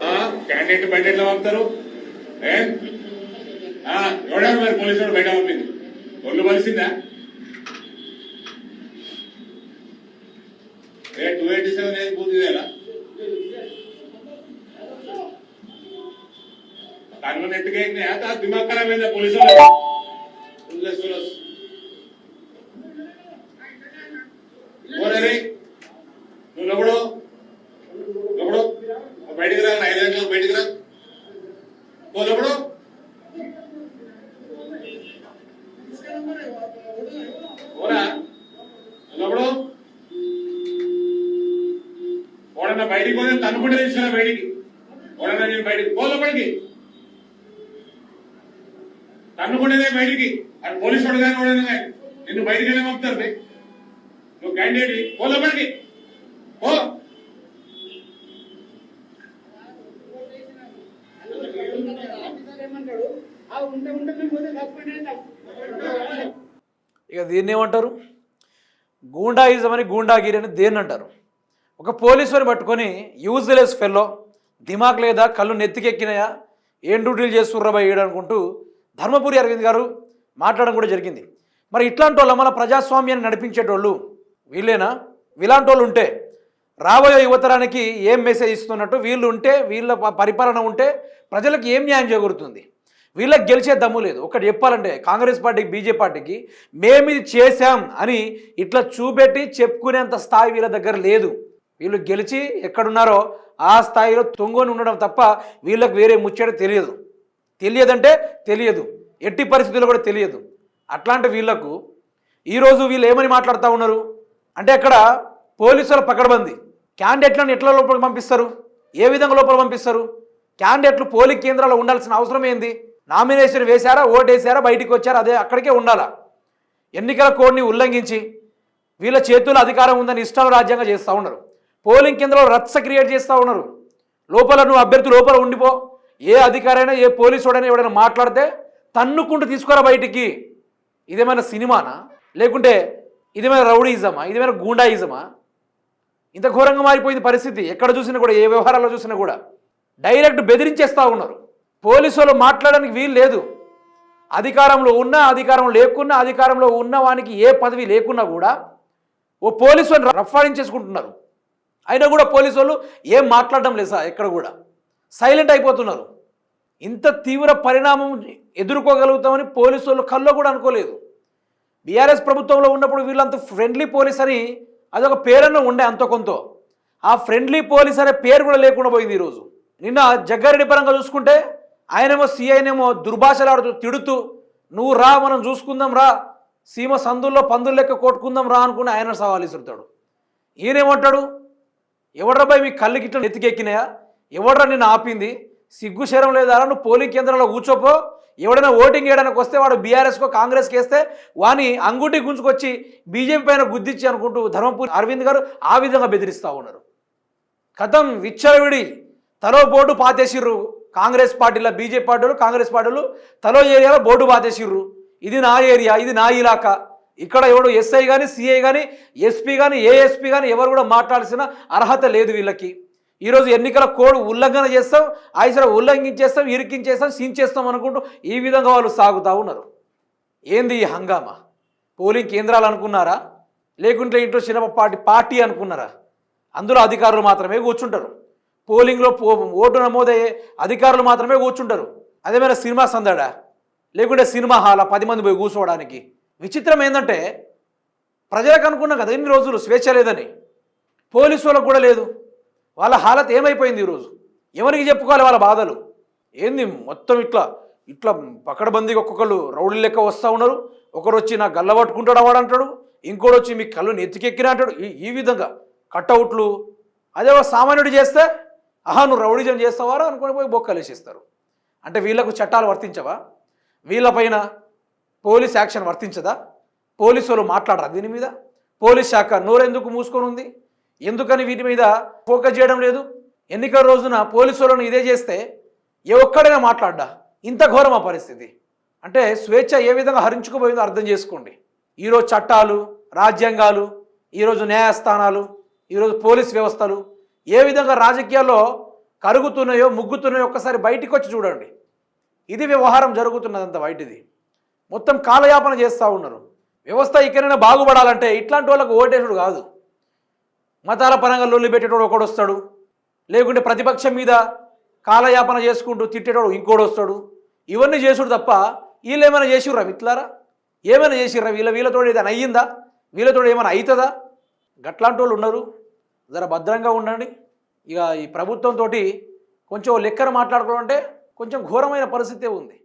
Candidate బయట ఎట్లా పంపుతారు? ఎవడారు మరి పోలీసు బయట పంపింది? ఒళ్ళు కలిసిందా టూ ఎయిటీ సెవెన్ ఏది పూర్తిదేలా కన్ను నెట్టుకేకినాయా తా దిమాగ్ ఖరాబ్ అయిందా పోలీసు వాళ్ళు ఉల్లేస్ ఉల్లేస్ ఓరే నువ్వు లోపడు లోపడు బయటికి రా ఐదు గంటలకు బయటికి రా పో లోపడు పోరా లోపడు ఓడన్నా బయటికి పోతే తనుకుంటే తీసుకున్నా బయటికి ఓడన్నా నేను బయటికి పో లోపలికి తన్నుకుంటేనే బయటికి అది పోలీసు వాడు కానీ వాడన్నా కానీ నిన్ను బయటికి వెళ్ళి పంపుతారు నువ్వు క్యాండిడేట్ పో పో ఏమంటాడు ఆ ఉంటే ఉంటే మేము పోతే సస్పెండ్ అయిందాం ఇక దీన్ని ఏమంటారు? గూండాయిజం అని గూండాగిరి అని దేన్ని అంటారు? ఒక పోలీసుని పట్టుకొని యూజ్లెస్ ఫెల్లో దిమాగ్ లేదా కళ్ళు నెత్తికెక్కినాయా? ఏం డ్యూటీలు చేస్తుర్రా అనుకుంటూ ధర్మపురి అరవింద్ గారు మాట్లాడడం కూడా జరిగింది. మరి ఇట్లాంటి వాళ్ళ మన ప్రజాస్వామ్యాన్ని నడిపించేటోళ్ళు వీళ్ళేనా? ఇలాంటి వాళ్ళు ఉంటే రాబోయే యువతరానికి ఏం మెసేజ్ ఇస్తున్నట్టు వీళ్ళు ఉంటే వీళ్ళ ప- పరిపాలన ఉంటే ప్రజలకు ఏం న్యాయం చేకూరుతుంది? వీళ్ళకి గెలిచే దమ్ము లేదు. ఒకటి చెప్పాలంటే కాంగ్రెస్ పార్టీకి బీజేపీ పార్టీకి మేము ఇది చేశాం అని ఇట్లా చూపెట్టి చెప్పుకునేంత స్థాయి వీళ్ళ దగ్గర లేదు. వీళ్ళు గెలిచి ఎక్కడున్నారో ఆ స్థాయిలో తొంగొని ఉండడం తప్ప వీళ్ళకి వేరే ముచ్చట తెలియదు. తెలియదంటే తెలియదు. ఎట్టి పరిస్థితుల్లో కూడా తెలియదు. అట్లాంటి వీళ్ళకు ఈరోజు వీళ్ళు ఏమని మాట్లాడుతూ ఉన్నారు? అంటే అక్కడ పోలీసుల పకడబంది. క్యాండిడేట్లను ఎట్లా లోపలికి పంపిస్తారు? ఏ విధంగా లోపల పంపిస్తారు? క్యాండిడేట్లు పోలింగ్ కేంద్రాల్లో ఉండాల్సిన అవసరం ఏంది? నామినేషన్ వేశారా ఓటు వేసారా బయటికి వచ్చారా అదే అక్కడికే ఉండాలా? ఎన్నికల కోడ్ని ఉల్లంఘించి వీళ్ళ చేతుల్లో అధికారం ఉందని ఇష్టాలు రాజ్యాంగం చేస్తూ ఉన్నారు. పోలింగ్ కేంద్రంలో రచ్చ క్రియేట్ చేస్తూ ఉన్నారు. లోపల నువ్వు అభ్యర్థి లోపల ఉండిపో. ఏ అధికారైనా ఏ పోలీసుడైనా ఎవడైనా మాట్లాడితే తన్నుకుంటూ తీసుకురా బయటికి. ఇదేమైనా సినిమానా? లేకుంటే ఇదేమైనా రౌడీజమా? ఇదేమైనా గూండాయిజమా? ఇంత ఘోరంగా మారిపోయింది పరిస్థితి. ఎక్కడ చూసినా కూడా ఏ వ్యవహారాల్లో చూసినా కూడా. డైరెక్ట్ బెదిరించేస్తూ ఉన్నారు. పోలీసు వాళ్ళు మాట్లాడడానికి వీలు లేదు. అధికారంలో ఉన్నా అధికారం లేకున్నా అధికారంలో ఉన్న వానికి ఏ పదవి లేకున్నా కూడా ఓ పోలీసు వాళ్ళు రఫాడించేసుకుంటున్నారు అయినా కూడా పోలీసు వాళ్ళు ఏం మాట్లాడడం లేదు సార్ ఎక్కడ కూడా. సైలెంట్ అయిపోతున్నారు. ఇంత తీవ్ర పరిణామం ఎదుర్కోగలుగుతామని పోలీసు వాళ్ళు కల్లో కూడా అనుకోలేదు. బీఆర్ఎస్ ప్రభుత్వంలో ఉన్నప్పుడు వీళ్ళంత ఫ్రెండ్లీ పోలీస్ అని అదొక పేరన్న ఉండే అంత కొంత. ఆ ఫ్రెండ్లీ పోలీస్ అనే పేరు కూడా లేకుండా పోయింది ఈరోజు. నిన్న జగ్గారెడ్డి పరంగా చూసుకుంటే ఆయనేమో సీఐనేమో దుర్భాషలాడుతూ తిడుతూ నువ్వు రా మనం చూసుకుందాం రా సీమ సందుల్లో పందులు లెక్క కొట్టుకుందాం రా అనుకుని ఆయన సవాల్ ఇస్తుంటాడు ఈయనేమంటాడు? ఎవడ్రాబాయ్ మీ కళ్ళు గిట్ల ఎత్తికెక్కినాయా ఎవడ్రా నిన్ను ఆపింది? సిగ్గు శరం లేదా? నువ్వు పోలింగ్ కేంద్రంలో కూర్చోపో. ఎవడైనా ఓటింగ్ వేయడానికి వస్తే వాడు బీఆర్ఎస్కో కాంగ్రెస్కి వేస్తే వాని అంగుటి గుంజుకొచ్చి బీజేపీ పైన గుద్దిచ్చి అనుకుంటూ ధర్మపురి అరవింద్ గారు ఆ విధంగా బెదిరిస్తూ ఉన్నారు. కథం విచ్చలవిడి. తలో బోటు పాతేసిర్రు. కాంగ్రెస్ పార్టీలో బీజేపీ పార్టీలు కాంగ్రెస్ పార్టీలు తలో ఏరియాలో బోర్డు బాధేసిర్రు. ఇది నా ఏరియా ఇది నా ఇలాకా. ఇక్కడ ఎవడు ఎస్ఐ కానీ సిఐ కానీ ఎస్పీ కానీ ఏఎస్పీ కానీ ఎవరు కూడా మాట్లాడాల్సిన అర్హత లేదు వీళ్ళకి. ఈరోజు ఎన్నికల కోడ్ ఉల్లంఘన చేస్తాం ఆయుసర ఉల్లంఘించేస్తాం ఇరికించేస్తాం సించేస్తాం అనుకుంటూ ఈ విధంగా వాళ్ళు సాగుతూ ఉన్నారు. ఏంది ఈ హంగామా? పోలింగ్ కేంద్రాలు అనుకున్నారా? లేకుంటే ఇంట్లో చిన్న పార్టీ పార్టీ అనుకున్నారా? అందులో అధికారులు మాత్రమే కూర్చుంటారు. పోలింగ్లో పో ఓటు నమోదయ్యే అధికారులు మాత్రమే కూర్చుంటారు. అదేమైనా సినిమా సందడా? లేకుంటే సినిమా హాల పది మంది పోయి కూర్చోవడానికి. విచిత్రం ఏంటంటే ప్రజలకు అనుకున్నాం కదా ఇన్ని రోజులు స్వేచ్ఛ లేదని. పోలీసు వాళ్ళకు కూడా లేదు. వాళ్ళ హాలత్ ఏమైపోయింది ఈరోజు? ఎవరికి చెప్పుకోవాలి వాళ్ళ బాధలు? ఏంది మొత్తం ఇట్లా ఇట్లా పక్కడబందీకి ఒక్కొక్కళ్ళు రౌడీ లెక్క వస్తూ ఉన్నారు. ఒకరు వచ్చి నా గల్ల పట్టుకుంటాడు వాడు అంటాడు. ఇంకోటి వచ్చి మీ కళ్ళు నెత్తికెక్కిన అంటాడు. ఈ ఈ విధంగా కట్అవుట్లు. అదే ఒక సామాన్యుడు చేస్తే ఆహా నువ్వు రౌడిజం చేస్తావారా అనుకుని పోయి బొక్కలు వేసేస్తారు. అంటే వీళ్ళకు చట్టాలు వర్తించవా? వీళ్ళపైన పోలీస్ యాక్షన్ వర్తించదా? పోలీసు వాళ్ళు మాట్లాడరా దీని మీద? పోలీస్ శాఖ నోరెందుకు మూసుకొని ఉంది? ఎందుకని వీటి మీద ఫోకస్ చేయడం లేదు? ఎన్నికల రోజున పోలీసు వాళ్ళను ఇదే చేస్తే ఏ ఒక్కడైనా మాట్లాడ్డా? ఇంత ఘోరమా పరిస్థితి? అంటే స్వేచ్ఛ ఏ విధంగా హరించుకుపోయిందో అర్థం చేసుకోండి. ఈరోజు చట్టాలు రాజ్యాంగాలు ఈరోజు న్యాయస్థానాలు ఈరోజు పోలీస్ వ్యవస్థలు ఏ విధంగా రాజకీయాల్లో కరుగుతున్నాయో ముగ్గుతున్నాయో ఒక్కసారి బయటికి వచ్చి చూడండి. ఇది వ్యవహారం జరుగుతున్నదంత బయటిది. మొత్తం కాలయాపన చేస్తూ ఉన్నారు. వ్యవస్థ ఇక్కడైనా బాగుపడాలంటే ఇట్లాంటి వాళ్ళకు ఓటేసుడు కాదు. మతాల పరంగా లొల్లి పెట్టేటోడు ఒకడు వస్తాడు. లేకుంటే ప్రతిపక్షం మీద కాలయాపన చేసుకుంటూ తిట్టేటోడు ఇంకోడు వస్తాడు. ఇవన్నీ చేసుడు తప్ప వీళ్ళు ఏమైనా చేసిర్రా మిత్లారా? ఏమైనా చేసిర్రా? వీళ్ళ వీళ్ళతో ఏదైనా అయ్యిందా? వీళ్ళతో ఏమైనా అవుతుందా గట్లాంటి వాళ్ళు ఉన్నారు. జర భద్రంగా ఉండండి. ఇక ఈ ప్రభుత్వంతో కొంచెం లెక్కన మాట్లాడుకోవాలంటే కొంచెం ఘోరమైన పరిస్థితే ఉంది.